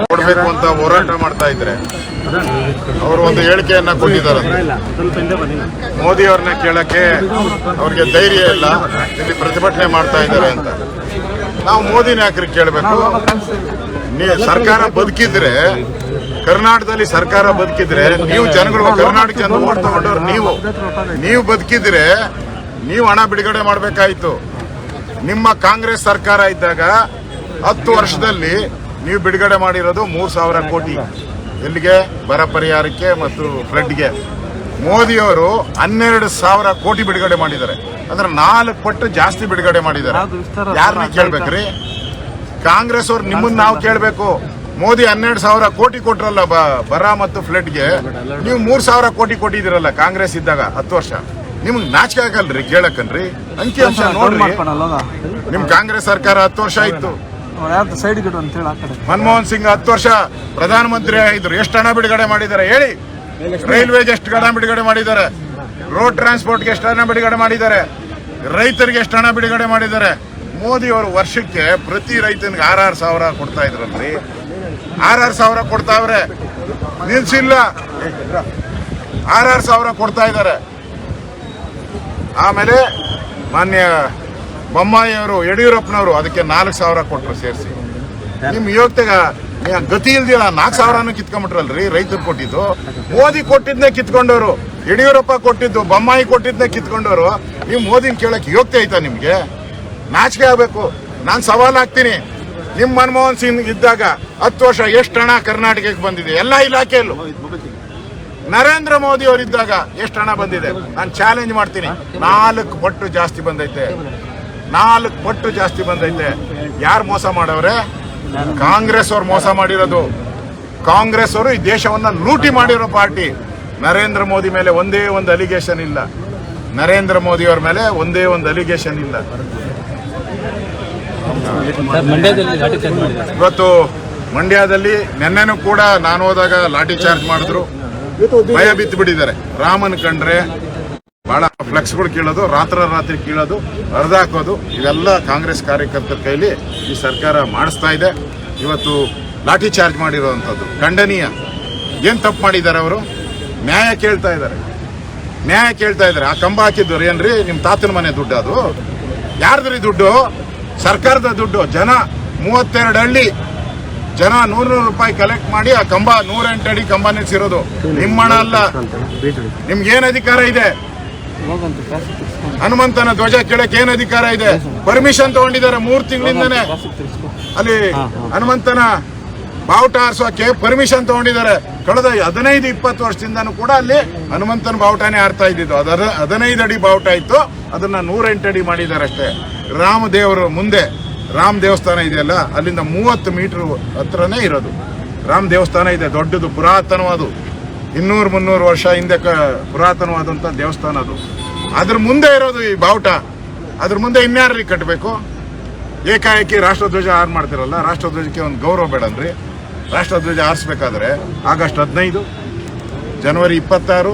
ಕೊಡ್ಬೇಕು ಅಂತ ಹೋರಾಟ ಮಾಡ್ತಾ ಇದ್ರೆ ಅವರು ಒಂದು ಹೇಳಿಕೆಯನ್ನ ಕೊಟ್ಟಿದ್ದಾರೆ. ಮೋದಿ ಅವ್ರನ್ನ ಕೇಳಕ್ಕೆ ಅವ್ರಿಗೆ ಧೈರ್ಯ ಇಲ್ಲ, ಇಲ್ಲಿ ಪ್ರತಿಭಟನೆ ಮಾಡ್ತಾ ಇದ್ದಾರೆ ಅಂತ. ನಾವು ಮೋದಿನ ಯಾಕ್ರಿ ಕೇಳಬೇಕು. ಸರ್ಕಾರ ಬದುಕಿದ್ರೆ, ಕರ್ನಾಟಕದಲ್ಲಿ ಸರ್ಕಾರ ಬದುಕಿದ್ರೆ, ನೀವು ಜನಗಳು ಕರ್ನಾಟಕ ಜನ ಓಟ್ ತಗೊಂಡವ್ರು ನೀವು. ನೀವು ಬದುಕಿದ್ರೆ, ನೀವು ಹಣ ಬಿಡುಗಡೆ ಮಾಡಬೇಕಾಯ್ತು. ನಿಮ್ಮ ಕಾಂಗ್ರೆಸ್ ಸರ್ಕಾರ ಇದ್ದಾಗ ಹತ್ತು ವರ್ಷದಲ್ಲಿ ನೀವು ಬಿಡುಗಡೆ ಮಾಡಿರೋದು ಮೂರು ಸಾವಿರ ಕೋಟಿ. ಎಲ್ಲಿಗೆ? ಬರ ಪರಿಹಾರಕ್ಕೆ ಮತ್ತು ಫ್ಲಡ್ಗೆ ಮೋದಿಯವರು ಹನ್ನೆರಡು ಸಾವಿರ ಕೋಟಿ ಬಿಡುಗಡೆ ಮಾಡಿದ್ದಾರೆ. ಅಂದ್ರೆ ನಾಲ್ಕು ಪಟ್ಟು ಜಾಸ್ತಿ ಬಿಡುಗಡೆ ಮಾಡಿದ್ದಾರೆ. ಯಾರನ್ನ ಕೇಳ್ಬೇಕ್ರಿ? ಕಾಂಗ್ರೆಸ್ ಅವ್ರು ನಿಮ್ಮನ್ನ ನಾವು ಕೇಳಬೇಕು. ಮೋದಿ ಹನ್ನೆರಡು ಸಾವಿರ ಕೋಟಿ ಕೊಟ್ರಲ್ಲ ಬರ ಮತ್ತು ಫ್ಲಡ್ಗೆ ನೀವು ಮೂರ್ ಸಾವಿರ ಕೋಟಿ ಕೊಟ್ಟಿದ್ದೀರಲ್ಲ ಕಾಂಗ್ರೆಸ್ ಇದ್ದಾಗ ಹತ್ತು ವರ್ಷ. ನಿಮ್ಗೆ ನಾಚಿಕೆ ಆಗಲ್ರಿ ಕೇಳಕ್ಕನ್ರಿ? ಅಂಕಿ ಅಂಶ ನೋಡ್ರಿ. ನಿಮ್ ಕಾಂಗ್ರೆಸ್ ಸರ್ಕಾರ ಹತ್ತು ವರ್ಷ ಇತ್ತು ಸೈಡ್ ಗಿಡ ಅಂತ ಹೇಳಿ ಆ ಕಡೆ. ಮನಮೋಹನ್ ಸಿಂಗ್ ಹತ್ತು ವರ್ಷ ಪ್ರಧಾನಮಂತ್ರಿ ಆಗಿದ್ರು. ಎಷ್ಟು ಹಣ ಬಿಡುಗಡೆ ಮಾಡಿದ್ದಾರೆ? ಹೇಳಿ. ರೈಲ್ವೆ ಎಷ್ಟು ಹಣ ಬಿಡುಗಡೆ ಮಾಡಿದ್ದಾರೆ? ರೋಡ್ ಟ್ರಾನ್ಸ್ಪೋರ್ಟ್ಗೆ ಎಷ್ಟು ಹಣ ಬಿಡುಗಡೆ ಮಾಡಿದ್ದಾರೆ? ರೈತರಿಗೆ ಎಷ್ಟು ಹಣ ಬಿಡುಗಡೆ ಮಾಡಿದ್ದಾರೆ? ಮೋದಿ ಅವರು ವರ್ಷಕ್ಕೆ ಪ್ರತಿ ರೈತನಿಗೆ ಆರಾರು ಸಾವಿರ ಕೊಡ್ತಾ ಇದ್ರಲ್ರಿ ಆರ್ ಸಾವಿರ ಕೊಡ್ತಾವ್ರೆ ನಿಲ್ಸಿಲ್ಲ. ಆರ್ ಸಾವಿರ ಕೊಡ್ತಾ ಇದ್ದಾರೆ. ಆಮೇಲೆ ಮಾನ್ಯ ಬೊಮ್ಮಾಯಿಯವರು, ಯಡಿಯೂರಪ್ಪನವರು ಅದಕ್ಕೆ ನಾಲ್ಕು ಸಾವಿರ ಕೊಟ್ಟರು ಸೇರಿಸಿ. ನಿಮ್ಮ ಯೋಗ್ಯತೆಗ ಗತಿ ಇಲ್ದಿಲ್ಲ ನಾಲ್ಕು ಸಾವಿರನು ಕಿತ್ಕೊಂಡ್ಬಿಟ್ರಲ್ರಿ ರೈತರು ಕೊಟ್ಟಿದ್ದು. ಮೋದಿ ಕೊಟ್ಟಿದ್ನೇ ಕಿತ್ಕೊಂಡವರು, ಯಡಿಯೂರಪ್ಪ ಕೊಟ್ಟಿದ್ದು, ಬೊಮ್ಮಾಯಿ ಕೊಟ್ಟಿದ್ನೇ ಕಿತ್ಕೊಂಡವರು. ನೀವು ಮೋದಿನ ಕೇಳಕ್ಕೆ ಯೋಗ್ಯತೆ ಐತಾ ನಿಮಗೆ? ನಾಚಿಕೆ ಆಗಬೇಕು. ನಾನು ಸವಾಲು ಹಾಕ್ತೀನಿ. ನಿಮ್ಮ ಮನಮೋಹನ್ ಸಿಂಗ್ ಇದ್ದಾಗ ಹತ್ತು ವರ್ಷ ಎಷ್ಟು ಹಣ ಕರ್ನಾಟಕಕ್ಕೆ ಬಂದಿದೆ? ಎಲ್ಲ ಇಲಾಖೆಯಲ್ಲೂ. ನರೇಂದ್ರ ಮೋದಿ ಅವರಿದ್ದಾಗ ಎಷ್ಟು ಹಣ ಬಂದಿದೆ? ನಾನು ಚಾಲೆಂಜ್ ಮಾಡ್ತೀನಿ. ನಾಲ್ಕು ಪಟ್ಟು ಜಾಸ್ತಿ ಬಂದೈತೆ. ನಾಲ್ಕು ಪಟ್ಟು ಜಾಸ್ತಿ ಬಂದೈತೆ. ಯಾರು ಮೋಸ ಮಾಡವ್ರೆ? ಕಾಂಗ್ರೆಸ್ ಅವ್ರು ಮೋಸ ಮಾಡಿರೋದು. ಕಾಂಗ್ರೆಸ್ ಅವರು ಈ ದೇಶವನ್ನ ಲೂಟಿ ಮಾಡಿರೋ ಪಾರ್ಟಿ. ನರೇಂದ್ರ ಮೋದಿ ಮೇಲೆ ಒಂದೇ ಒಂದು ಅಲಿಗೇಷನ್ ಇಲ್ಲ. ನರೇಂದ್ರ ಮೋದಿ ಅವರ ಮೇಲೆ ಒಂದೇ ಒಂದು ಅಲಿಗೇಷನ್ ಇಲ್ಲ. ಇವತ್ತು ಮಂಡ್ಯದಲ್ಲಿ ನಿನ್ನೆನೂ ಕೂಡ ನಾನು ಹೋದಾಗ ಲಾಠಿ ಚಾರ್ಜ್ ಮಾಡಿದ್ರು. ಭಯ ಬಿತ್ತು ಬಿಟ್ಟಿದ್ದಾರೆ ರಾಮನ್ ಕಂಡ್ರೆ ಬಹಳ ಫ್ಲೆಕ್ಸ್ಗಳು ಕೀಳೋದು, ರಾತ್ರ ರಾತ್ರಿ ಕೀಳೋದು, ಹರಿದಾಕೋದು, ಇವೆಲ್ಲ ಕಾಂಗ್ರೆಸ್ ಕಾರ್ಯಕರ್ತರ ಕೈಲಿ ಈ ಸರ್ಕಾರ ಮಾಡಿಸ್ತಾ ಇದೆ. ಇವತ್ತು ಲಾಠಿ ಚಾರ್ಜ್ ಮಾಡಿರೋವಂಥದ್ದು ಖಂಡನೀಯ. ಏನ್ ತಪ್ಪು ಮಾಡಿದ್ದಾರೆ ಅವರು? ನ್ಯಾಯ ಕೇಳ್ತಾ ಇದ್ದಾರೆ. ನ್ಯಾಯ ಕೇಳ್ತಾ ಇದ್ದಾರೆ. ಆ ಕಂಬ ಹಾಕಿದ್ರು ಏನ್ರಿ? ನಿಮ್ಮ ತಾತನ ಮನೆ ದುಡ್ಡು ಅದು. ಯಾರ್ದ್ರಿ ದುಡ್ಡು? ಸರ್ಕಾರದ ದುಡ್ಡು. ಜನ ಮೂವತ್ತೆರಡು ಹಳ್ಳಿ. ಜನ ನೂರು ನೂರು ರೂಪಾಯಿ ಕಲೆಕ್ಟ್ ಮಾಡಿ ಆ ಕಂಬ ನೂರೆಂಟು ಅಡಿ ಕಂಬ ನಿಲ್ಸಿರೋದು. ನಿಮ್ಮ ಹಣ ಅಲ್ಲ. ನಿಮ್ಗೆ ಏನ್ ಅಧಿಕಾರ ಇದೆ? ಹನುಮಂತನ ಧ್ವಜ ಕೆಳಕ್ಕೆ ಏನ್ ಅಧಿಕಾರ ಇದೆ? ಪರ್ಮಿಷನ್ ತಗೊಂಡಿದ್ದಾರೆ ಮೂರ್ ತಿಂಗಳಿಂದನೇ. ಅಲ್ಲಿ ಹನುಮಂತನ ಬಾವುಟ ಹಾರಿಸೋಕೆ ಪರ್ಮಿಷನ್ ತಗೊಂಡಿದ್ದಾರೆ. ಕಳೆದ ಹದಿನೈದು ಇಪ್ಪತ್ತು ವರ್ಷದಿಂದನೂ ಕೂಡ ಅಲ್ಲಿ ಹನುಮಂತನ ಬಾವುಟನೇ ಆರ್ತಾ ಇದ್ದಿದ್ದು. ಅದರ ಹದಿನೈದು ಅಡಿ ಬಾವುಟ ಇತ್ತು. ಅದನ್ನ ನೂರೆಂಟು ಅಡಿ ಮಾಡಿದ್ದಾರೆ ಅಷ್ಟೇ ರಾಮದೇವರು ಮುಂದೆ ರಾಮ್ ದೇವಸ್ಥಾನ ಇದೆಯಲ್ಲ ಅಲ್ಲಿಂದ ಮೂವತ್ತು ಮೀಟರ್ ಹತ್ರನೇ ಇರೋದು. ರಾಮ್ ದೇವಸ್ಥಾನ ಇದೆ ದೊಡ್ಡದು ಪುರಾತನವಾದ. ಇನ್ನೂರು ಮುನ್ನೂರು ವರ್ಷ ಹಿಂದೆ ಕ ಪುರಾತನವಾದಂಥ ದೇವಸ್ಥಾನ ಅದು. ಅದ್ರ ಮುಂದೆ ಇರೋದು ಈ ಬಾವುಟ. ಅದ್ರ ಮುಂದೆ ಇನ್ಯಾರ್ರಿ ಕಟ್ಟಬೇಕು ಏಕಾಏಕಿ ರಾಷ್ಟ್ರಧ್ವಜ ಆರ್ ಮಾಡ್ತಿರಲ್ಲ, ರಾಷ್ಟ್ರಧ್ವಜಕ್ಕೆ ಒಂದು ಗೌರವ ಬೇಡನ್ರಿ. ರಾಷ್ಟ್ರಧ್ವಜ ಆರಿಸ್ಬೇಕಾದ್ರೆ ಆಗಸ್ಟ್ ಹದಿನೈದು, ಜನವರಿ ಇಪ್ಪತ್ತಾರು,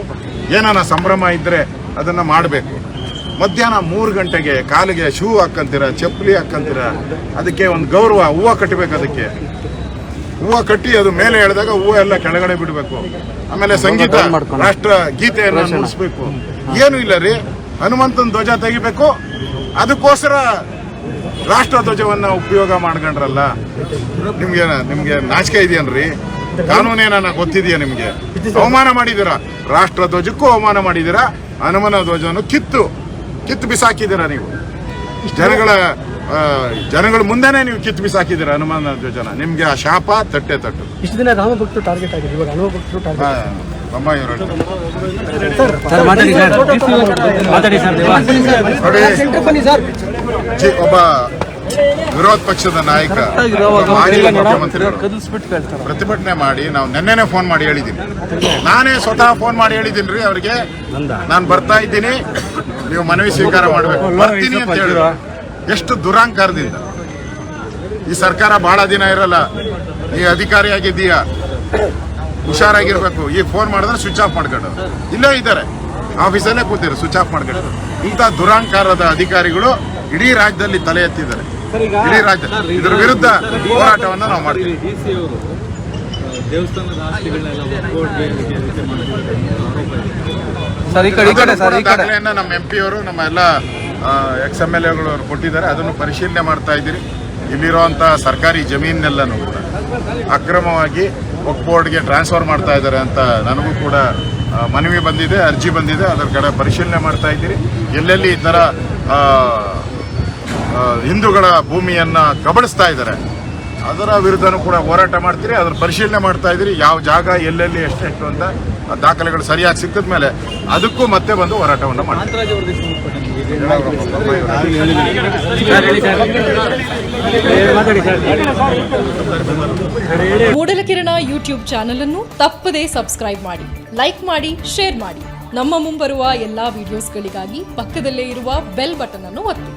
ಏನಾನ ಸಂಭ್ರಮ ಇದ್ದರೆ ಅದನ್ನು ಮಾಡಬೇಕು. ಮಧ್ಯಾಹ್ನ ಮೂರು ಗಂಟೆಗೆ ಕಾಲಿಗೆ ಶೂ ಹಾಕ್ಕಂತೀರ ಚಪ್ಪಲಿ ಹಾಕ್ಕಂತೀರ ಅದಕ್ಕೆ ಒಂದು ಗೌರವ, ಹೂವು ಕಟ್ಟಬೇಕು ಅದಕ್ಕೆ. ಹೂವು ಕಟ್ಟಿ ಅದು ಮೇಲೆ ಎಳೆದಾಗ ಹೂವು ಎಲ್ಲ ಕೆಳಗಡೆ ಬಿಡಬೇಕು. ಆಮೇಲೆ ಸಂಗೀತ ರಾಷ್ಟ್ರ ಗೀತೆಯನ್ನು ನುಡಿಸ್ಬೇಕು. ಏನು ಇಲ್ಲ ರೀ. ಹನುಮಂತನ ಧ್ವಜ ತೆಗಿಬೇಕು. ಅದಕ್ಕೋಸ್ಕರ ರಾಷ್ಟ್ರ ಧ್ವಜವನ್ನ ಉಪಯೋಗ ಮಾಡ್ಕೊಂಡ್ರಲ್ಲ ನಿಮ್ಗೆ ನಿಮ್ಗೆ ನಾಚಿಕೆ ಇದೆಯನ್ರಿ ಕಾನೂನೇನ ಗೊತ್ತಿದೆಯಾ ನಿಮ್ಗೆ? ಅವಮಾನ ಮಾಡಿದೀರಾ ರಾಷ್ಟ್ರ ಧ್ವಜಕ್ಕೂ ಅವಮಾನ ಮಾಡಿದೀರ ಹನುಮನ ಧ್ವಜವನ್ನು ಕಿತ್ತು ಕಿತ್ತು ಬಿಸಾಕಿದ್ದೀರಾ ನೀವು? ಜನಗಳ ಜನಗಳ ಮುಂದೆನೆ ನೀವು ಕಿತ್ತು ಬಿಸಾಕಿದ್ದೀರಾ ಹನುಮಾನ್ ಧ್ವಜನ ನಿಮ್ಗೆ ಆ ಶಾಪ ತಟ್ಟೆ ತಟ್ಟು. ಇಷ್ಟು ದಿನ ರಾಮ ಭಕ್ತರು ಟಾರ್ಗೆಟ್ ಆಗಿದೆ ಇವಾಗ ಹನುಮ ಭಕ್ತರು ಟಾರ್ಗೆಟ್ ಆ, ಬೊಮ್ಮಾಯಿ ಅವರು ಸರ್ ಮಾತಾಡಿ ಸರ್. ಮಾತಾಡಿ ಸರ್ ದೇವಾ. ನೋಡಿ ಬನ್ನಿ ಸರ್. ಜಿ- ಒಬ್ಬ ವಿರೋಧ ಪಕ್ಷದ ನಾಯಕ ಪ್ರತಿಭಟನೆ ಮಾಡಿ ನಾವು ನಿನ್ನೆನೆ ಫೋನ್ ಮಾಡಿ ಹೇಳಿದ್ದೀನಿ. ನಾನೇ ಸ್ವತಃ ಫೋನ್ ಮಾಡಿ ಹೇಳಿದ್ದೀನಿ ರೀ ಅವರಿಗೆ ನಾನು ಬರ್ತಾ ಇದ್ದೀನಿ. ನೀವು ಮನವಿ ಸ್ವೀಕಾರ ಮಾಡಬೇಕು. ಬರ್ತೀನಿ ಅಂತ ಹೇಳಿದ್ರು. ಎಷ್ಟು ದುರಾಂಕಾರದಿಂದ. ಈ ಸರ್ಕಾರ ಬಹಳ ದಿನ ಇರಲ್ಲ ಈ ಅಧಿಕಾರಿಯಾಗಿದ್ದೀಯಾ? ಹುಷಾರಾಗಿರ್ಬೇಕು. ಈಗ ಫೋನ್ ಮಾಡಿದ್ರೆ ಸ್ವಿಚ್ ಆಫ್ ಮಾಡ್ಕೊಂಡು. ಇಲ್ಲೇ ಇದ್ದಾರೆ. ಆಫೀಸಲ್ಲೇ ಕೂತಿರು ಸ್ವಿಚ್ ಆಫ್ ಮಾಡ್ಕೊಂಡು. ಇಂಥ ದುರಾಂಕಾರದ ಅಧಿಕಾರಿಗಳು ಇಡೀ ರಾಜ್ಯದಲ್ಲಿ ತಲೆ ಎತ್ತಿದ್ದಾರೆ. ಇಡೀ ರಾಜ್ಯ ಇದ್ರ ವಿರುದ್ಧ ಹೋರಾಟವನ್ನು ನಾವು ಮಾಡ್ತೀವಿ. ದಾಖಲೆಯನ್ನ ನಮ್ಮ ಎಂ ಪಿ ಅವರು ನಮ್ಮ ಎಲ್ಲ ಎಕ್ಸ್ ಎಂ ಎಲ್ ಎಗಳು ಅವರು ಕೊಟ್ಟಿದ್ದಾರೆ, ಅದನ್ನು ಪರಿಶೀಲನೆ ಮಾಡ್ತಾ ಇದ್ದೀರಿ. ಇಲ್ಲಿರುವಂಥ ಸರ್ಕಾರಿ ಜಮೀನೆಲ್ಲನೂ ಕೂಡ ಅಕ್ರಮವಾಗಿ ಒಕ್ ಬೋರ್ಡ್ಗೆ ಟ್ರಾನ್ಸ್ಫರ್ ಮಾಡ್ತಾ ಇದ್ದಾರೆ ಅಂತ ನನಗೂ ಕೂಡ ಮನವಿ ಬಂದಿದೆ, ಅರ್ಜಿ ಬಂದಿದೆ, ಅದರ ಕಡೆ ಪರಿಶೀಲನೆ ಮಾಡ್ತಾ ಇದ್ದೀರಿ. ಎಲ್ಲೆಲ್ಲಿ ಈ ಥರ ಹಿಂದೂಗಳ ಭೂಮಿಯನ್ನು ಕಬಳಿಸ್ತಾ ಇದ್ದಾರೆ, ಅದರ ವಿರುದ್ಧನೂ ಕೂಡ ಹೋರಾಟ ಮಾಡ್ತೀರಿ, ಅದರ ಪರಿಶೀಲನೆ ಮಾಡ್ತಾ ಇದ್ದೀರಿ. ಯಾವ ಜಾಗ, ಎಲ್ಲೆಲ್ಲಿ, ಎಷ್ಟೆಷ್ಟು ಅಂತ ದಾಖಲೆಗಳು ಸರಿಯಾಗಿ ಸಿಕ್ಕಿದ ಮೇಲೆ ಅದಕ್ಕೂ ಮತ್ತೆ ಬಂದು ಹೋರಾಟವನ್ನು ಮಾಡಿ ಕಾಂತರಾಜ್ ಅವ್ರದ್ದು ಸಂಬಂಧಪಟ್ಟ ನಿಮಗೆ ಮೂಡಲಕಿರಣ ಯೂಟ್ಯೂಬ್ ಚಾನಲ್ ಅನ್ನು ತಪ್ಪದೇ ಸಬ್ಸ್ಕ್ರೈಬ್ ಮಾಡಿ ಲೈಕ್ ಮಾಡಿ ಶೇರ್ ಮಾಡಿ. ನಮ್ಮ ಮುಂಬರುವ ಎಲ್ಲಾ ವಿಡಿಯೋಸ್ಗಳಿಗಾಗಿ ಪಕ್ಕದಲ್ಲೇ ಇರುವ ಬೆಲ್ ಬಟನ್ ಅನ್ನು ಒತ್ತಿ.